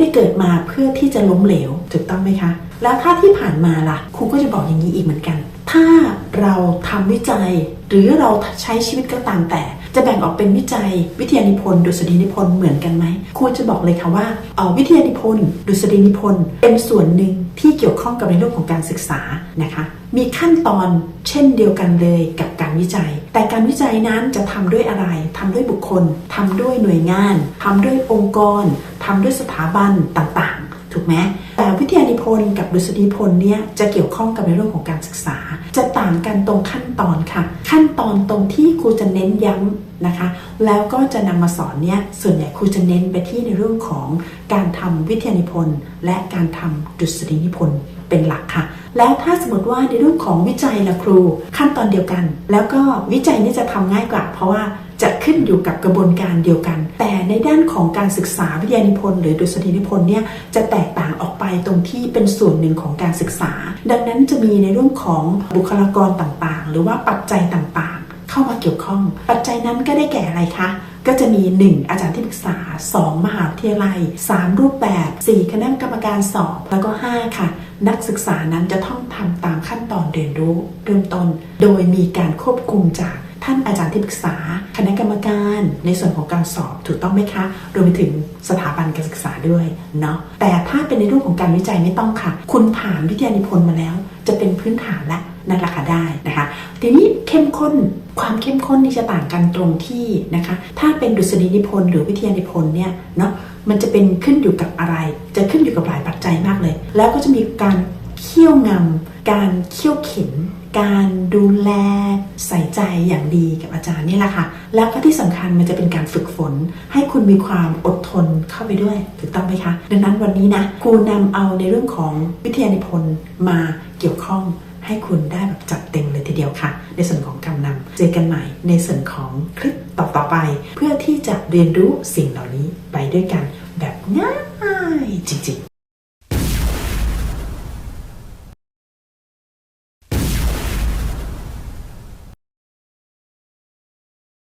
ได้เกิดมาเพื่อที่จะล้มเหลวถูกต้องไหมคะ แล้วถ้าที่ผ่านมาล่ะครูก็จะบอกอย่างนี้อีกเหมือนกัน ถ้าเราทำวิจัย หรือเราใช้ชีวิตก็ตามแต่ จะแบ่งออกเป็นวิจัย วิทยานิพนธ์ดุษฎีนิพนธ์เหมือนกันไหมครูจะบอกเลยค่ะว่าออวิทยานิพนธ์ดุษฎีนิพนธ์เป็นส่วนหนึ่งที่เกี่ยวข้องกับในเรื่องของการศึกษานะคะมีขั้นตอนเช่นเดียวกันเลยกับการวิจัย แต่การวิจัยนั้นจะทำด้วยอะไรทำด้วยบุคคลทำด้วยหน่วยงานทำด้วยองค์กรทำด้วยสถาบันต่างๆ ถูกไหมแต่วิทยานิพนธ์กับดุษฎีนิพนธ์เนี่ยจะเกี่ยวข้องกับในเรื่องของการศึกษาางกันตรงขั้นตอนค่ะ ขั้นตอนตรงที่ครูจะเน้นย้ำนะคะ แล้วก็จะนำมาสอนเนี่ยส่วนใหญ่ครูจะเน้นไปที่ในเรื่องของการทำวิทยานิพนธ์ และการทำดุษฎีนิพนธ์ เป็นหลักค่ะ แล้วถ้าสมมติว่าในเรื่องของวิจัยละครูขั้นตอนเดียวกัน แล้วก็วิจัยนี่จะทำง่ายกว่า เพราะว่าจะขึ้นอยู่กับกระบวนการเดียวกัน แต่ในด้านของการศึกษาวิทยานิพนธ์หรือดุษฎีนิพนธ์เนี่ยจะแตกต่างออกไปตรงที่เป็นส่วนหนึ่งของการศึกษา ดังนั้นจะมีในเรื่องของบุคลากรต่างๆ หรือว่าปัจจัยต่างๆ เข้ามาเกี่ยวข้อง ปัจจัยนั้นก็ได้แก่อะไรคะก็จะมี 1 อาจารย์ที่ป 2 มหาวิทยาลัย 3 รูปแบบ 4 คณะกรรมการสอบ แล้วก็ 5 ค่ะ นักศึกษานั้นจะต้องทำตามขั้นตอนเรียนรู้เริ่มต้น โดยมีการควบคุมจาก ท่านอาจารย์ที่ปรึกษา คณะกรรมการในส่วนของการสอบถูกต้องไหมคะ รวมไปถึงสถาบันการศึกษาด้วยเนาะแต่ถ้าเป็นในรูปของการวิจัยไม่ต้องค่ะ คุณผ่านวิทยานิพนธ์มาแล้ว จะเป็นพื้นฐานและนั่นแหละค่ะได้นะคะทีนี้เข้มข้นความเข้มข้นนี่จะต่างกันตรงที่นะคะ ถ้าเป็นดุษฎีนิพนธ์หรือวิทยานิพนธ์เนี่ยเนาะมันจะเป็นขึ้นอยู่กับอะไร จะขึ้นอยู่กับหลายปัจจัยมากเลย แล้วก็จะมีการ เคี่ยวงำการเคี่ยวเข็นการดูแลใส่ใจอย่างดีกับอาจารย์นี่แหละค่ะ แล้วก็ที่สำคัญมันจะเป็นการฝึกฝน ให้คุณมีความอดทนเข้าไปด้วยถูกต้องไหมคะ ดังนั้นวันนี้นะครูนำเอาในเรื่องของวิทยานิพนธ์มาเกี่ยวข้องให้คุณได้แบบจัดเต็มเลยทีเดียวค่ะ ในส่วนของการนำเจอกันใหม่ในส่วนของคลิปต่อๆไป เพื่อที่จะเรียนรู้สิ่งเหล่านี้ไปด้วยกันแบบง่ายจริงๆ